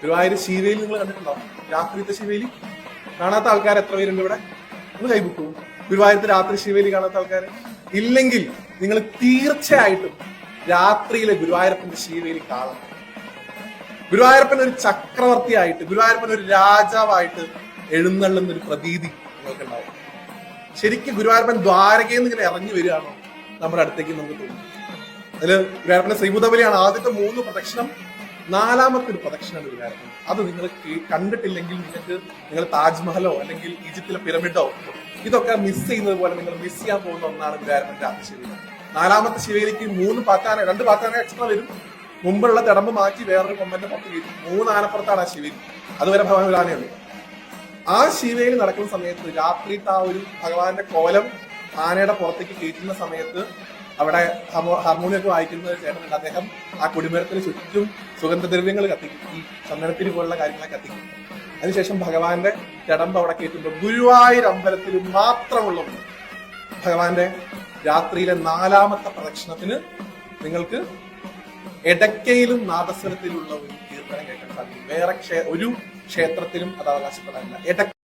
ഗുരുവായൂർ ശിവേലി നിങ്ങൾ കണ്ടിട്ടുണ്ടോ? രാത്രിത്തെ ശിവേലി. കാണാത്ത ആൾക്കാർ എത്ര പേരുണ്ട് ഇവിടെ? ഒന്ന് കൈബുക്കൂ ഗുരുവായൂരത്തെ രാത്രി ശിവേലി കാണാത്ത ആൾക്കാർ ഇല്ലെങ്കിൽ നിങ്ങൾ തീർച്ചയായിട്ടും രാത്രിയിലെ ഗുരുവായൂരപ്പന്റെ ശിവേലി കാണണം. ഗുരുവായൂരപ്പൻ ഒരു ചക്രവർത്തിയായിട്ട് ഗുരുവായൂരപ്പൻ ഒരു രാജാവായിട്ട് എഴുന്നള്ളുന്ന ഒരു പ്രതീതി നിങ്ങൾക്കുണ്ടാവും. ശരിക്കും ഗുരുവായൂരപ്പൻ ദ്വാരകയിൽ നിന്ന് ഇങ്ങനെ ഇറങ്ങി വരികയാണോ? നമ്മുടെ അടുത്തേക്ക് നമുക്ക് തോന്നുന്നു അതിൽ ഗുരുവായൂരപ്പന്റെ ശ്രീഭൂതബലിയാണ് ആദ്യത്തെ മൂന്ന് പ്രദക്ഷിണം. നാലാമത്തെ ഒരു പ്രദക്ഷിണമാണ് ഗുരുവായൂരപ്പൻ അത് നിങ്ങൾ കണ്ടിട്ടില്ലെങ്കിൽ നിങ്ങൾക്ക് നിങ്ങൾ താജ്മഹലോ അല്ലെങ്കിൽ ഈജിപ്തിലെ പിരമിഡോ ഇതൊക്കെ മിസ് ചെയ്യുന്നത് പോലെ നിങ്ങൾ മിസ് ചെയ്യാൻ പോകുന്ന ഒന്നാണ് ഗുരുവായൂരപ്പൻ ആദ്യ നാലാമത്തെ ശിവേലിക്ക് മൂന്ന് പാത്താന രണ്ട് പാത്താന എക്സ്ട്രാ വരും. മുമ്പുള്ള തിടമ്പ് മാറ്റി വേറൊരു കൊമ്പന്റെ പുറത്ത് കയറ്റും. മൂന്ന് ആനപ്പുറത്താണ് ആ ശിവേലി അതുവരെ ഭഗവാൻ ഒരു ആ ശിവേലി നടക്കുന്ന സമയത്ത് രാത്രിത്തെ ആ ഒരു ഭഗവാന്റെ കോലം ആനയുടെ പുറത്തേക്ക് കയറ്റുന്ന സമയത്ത് അവിടെ ഹാർമോണിയൊക്കെ വായിക്കുന്ന ചേട്ടനുണ്ട്. അദ്ദേഹം ആ കുടിമരത്തിന് ചുറ്റും സുഗന്ധദ്രവ്യങ്ങൾ കത്തിക്കും ഈ ചന്ദനത്തിന് പോലുള്ള കാര്യങ്ങളെ കത്തിക്കും. അതിനുശേഷം ഭഗവാന്റെ ചടമ്പ് അവിടെ കയറ്റുമ്പോൾ ഗുരുവായൂർ അമ്പലത്തിൽ മാത്രമുള്ള ഭഗവാന്റെ രാത്രിയിലെ നാലാമത്തെ പ്രദക്ഷിണത്തിന് നിങ്ങൾക്ക് എടക്കയിലും നാദസ്വരത്തിലുള്ള ഒരു കീർത്തനം കേൾക്കാൻ സാധിക്കും. വേറെ ഒരു ക്ഷേത്രത്തിലും അത് അവകാശപ്പെടാനില്ല. എടക്ക